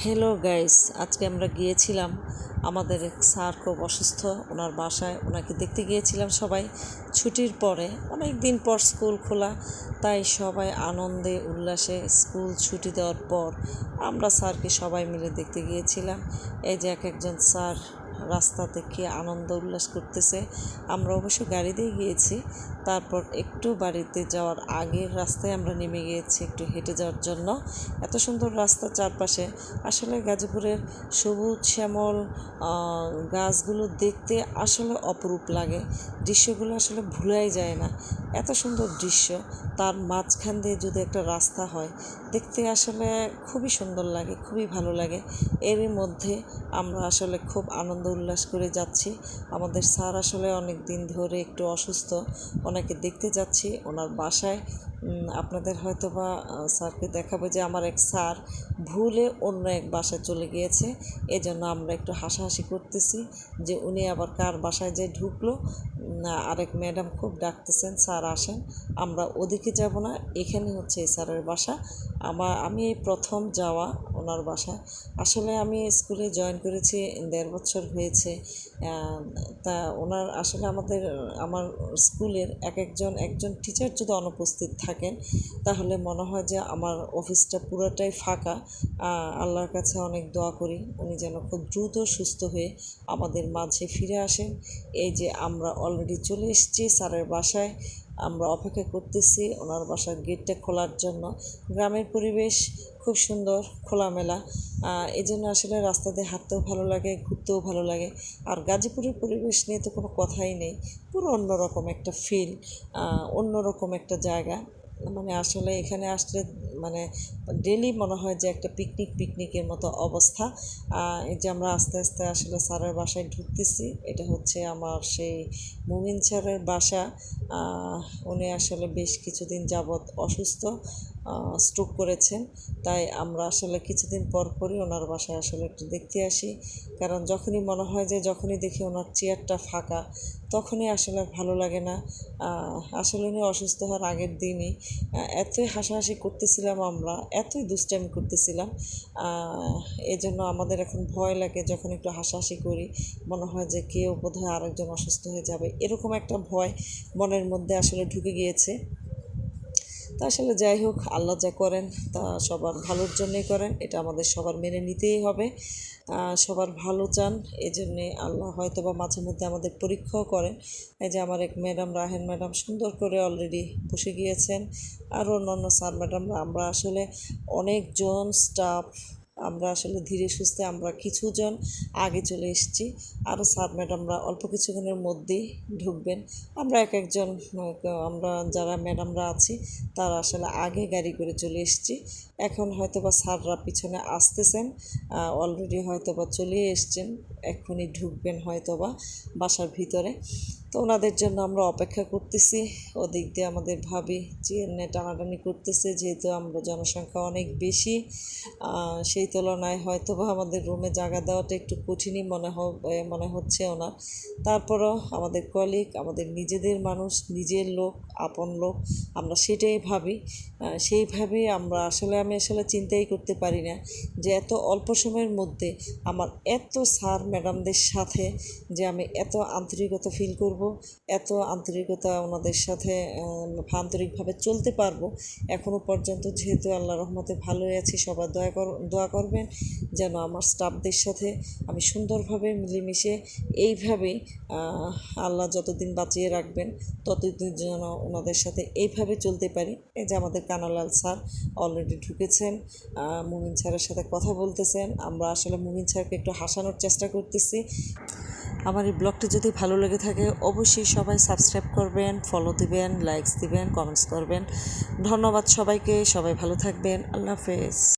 Hello guys আজকে আমরা গিয়েছিলাম আমাদের স্যার খুব অসুস্থ, ওনার বাসায়। ওনাকে দেখতে গিয়েছিলাম সবাই ছুটির পরে। অনেক দিন পর স্কুল খোলা, তাই সবাই আনন্দে, উল্লাসে স্কুল ছুটি দেওয়ার পর আমরা স্যারকে সবাই মিলে দেখতে গিয়েছিলাম। এই যে এক একজন স্যার রাস্তা থেকে আনন্দ উল্লাস করতেছে। আমরা অবশ্য গাড়ি দিয়ে গিয়েছি। তারপর একটু বাড়িতে যাওয়ার আগের রাস্তায় আমরা নেমে গিয়েছি একটু হেঁটে যাওয়ার জন্য। এত সুন্দর রাস্তা চারপাশে। আসলে গাজীপুরের সবুজ শ্যামল গাছগুলো দেখতে আসলে অপরূপ লাগে। দৃশ্যগুলো আসলে ভুলাই যায় না। এত সুন্দর দৃশ্য। তার মাঝখান দিয়ে যদি একটা রাস্তা হয়, দেখতে আসলে খুবই সুন্দর লাগে, খুবই ভালো লাগে। এরই মধ্যে আমরা আসলে খুব আনন্দ উল্লাস করে যাচ্ছি। আমাদের স্যার আসলে অনেক দিন ধরে একটু অসুস্থ। ওনাকে দেখতে যাচ্ছি। ওনার বাসায় আপনাদের হয়তো বা স্যারকে দেখাবো যে আমার এক স্যার ভুলে অন্য এক বাসায় চলে গিয়েছে। এজন্য আমরা একটু হাসাহাসি করতেছি যে উনি আবার কার বাসায় যে ঢুকলো। আরেক ম্যাডাম খুব ডাকতেছেন, স্যার আসেন। আমরা ওদিকে যাব না এখানে হচ্ছে এই স্যারের বাসা। আমার আমি এই প্রথম যাওয়া ওনার বাসায় আসলে আমি স্কুলে জয়েন করেছি, দেড় বছর হয়েছে। তা ওনার আসলে আমাদের, আমার স্কুলের এক একজন একজন টিচার যদি অনুপস্থিত থাকেন, তাহলে মনে হয় যে আমার অফিসটা পুরোটাই ফাঁকা। আল্লাহর কাছে অনেক দোয়া করি, উনি যেন খুব দ্রুত সুস্থ হয়ে আমাদের মাঝে ফিরে আসেন। এই যে আমরা অলরেডি চলে এসেছি স্যারের বাসায়, আমরা অপেক্ষা করতেছি ওনার বাসার গেটটা খোলার জন্য। গ্রামের পরিবেশ খুব সুন্দর, খোলামেলা। এই জন্য আসলে রাস্তা দিয়ে হাঁটতেও ভালো লাগে, ঘুরতেও ভালো লাগে। আর গাজীপুরের পরিবেশ নিয়ে তো কোনো কথাই নেই। পুরো অন্যরকম একটা ফিল অন্যরকম একটা জায়গা। মানে আসলে এখানে আসলে মানে ডেলি মনে হয় যে একটা পিকনিক পিকনিকের মতো অবস্থা। এই যে আমরা আস্তে আস্তে আসলে স্যারের বাসায় ঢুকতেছি। এটা হচ্ছে আমার সেই মুমিন স্যারের বাসা। উনি আসলে বেশ কিছুদিন যাবৎ অসুস্থ। স্ট্রোক করেছেন। তাই আমরা আসলে কিছুদিন পর পরই ওনার বাসায় আসলে একটু দেখতে আসি। কারণ যখনই মনে হয় যে যখনই দেখি ওনার চেয়ারটা ফাঁকা, তখনই আসলে ভালো লাগে না। আসলে উনি অসুস্থ হওয়ার আগের দিনই। এতই হাসাহাসি করতেছিলাম আমরা, এতই দুষ্টামি করতেছিলাম। এজন্য আমাদের এখন ভয় লাগে যখন একটু হাসাহাসি করি। মনে হয় যে কেউ বোধহয় আরেকজন অসুস্থ হয়ে যাবে। এরকম একটা ভয় মনের মধ্যে আসলে ঢুকে গিয়েছে। তা আসলে যাই হোক, আল্লাহ যা করেন তা সবার ভালোর জন্যই করেন, এটা আমাদের সবার মেনে নিতেই হবে। সবার ভালো চান এই জন্যে আল্লাহ হয়তো বা মাঝে মধ্যে আমাদের পরীক্ষাও করেন। এই যে আমার এক ম্যাডাম, রাহেন ম্যাডাম, সুন্দর করে অলরেডি বসে গিয়েছেন। আর অন্যান্য স্যার ম্যাডামরা আমরা আসলে অনেকজন স্টাফ আমরা আসলে ধীরে সুস্থে আমরা কিছুজন আগে চলে এসেছি। আরও স্যার ম্যাডামরা অল্প কিছুক্ষণের মধ্যেই ঢুকবেন। আমরা এক একজন আমরা যারা ম্যাডামরা আছি, তারা আসলে আগে গাড়ি করে চলে এসেছি। এখন হয়তো বা স্যাররা পিছনে আসতেছেন অলরেডি হয়তো বা চলে এসছেন এক্ষুনি ঢুকবেন হয়তো বা বাসার ভিতরে। তো ওনাদের জন্য আমরা অপেক্ষা করতেছি। ওদিক দিয়ে আমাদের ভাবি নিয়ে টানাটানি করতেছে, যেহেতু আমরা জনসংখ্যা অনেক বেশি। সেই তুলনায় হয়তো বা আমাদের রুমে জায়গা দেওয়াটা একটু কঠিনই মনে হবে মনে হচ্ছে ওনার। তারপরও আমাদের কলিগ আমাদের নিজেদের মানুষ, নিজের লোক, আপন লোক, আমরা সেটাই ভাবি। সেইভাবে আমরা আসলে, আমি আসলে চিন্তাই করতে পারি না যে এত অল্প সময়ের মধ্যে আমার এত স্যার ম্যাডামদের সাথে যে আমি এত আন্তরিকতা ফিল করব এত আন্তরিকতা ওনাদের সাথে আন্তরিকভাবে চলতে পারব। এখনও পর্যন্ত যেহেতু আল্লাহ রহমতে ভালোই আছি, সবার দয়া কর, দোয়া করবেন যেন আমার স্টাফদের সাথে আমি সুন্দরভাবে মিলেমিশে এইভাবেই আল্লাহ যতদিন বাঁচিয়ে রাখবেন, ততদিন যেন ওনাদের সাথে এইভাবে চলতে পারি। এই যে আমাদের কানালাল স্যার অলরেডি ঢুকেছেন মুমিন স্যারের সাথে কথা বলতেছেন, আমরা আসলে মুমিন স্যারকে একটু হাসানোর চেষ্টা করতেছি। আমার এই ব্লগটি যদি ভালো লেগে থাকে, অবশ্যই সবাই সাবস্ক্রাইব করবেন ফলো দিবেন লাইকস দিবেন কমেন্টস করবেন। ধন্যবাদ সবাইকে, সবাই ভালো থাকবেন। আল্লাহ হাফেজ।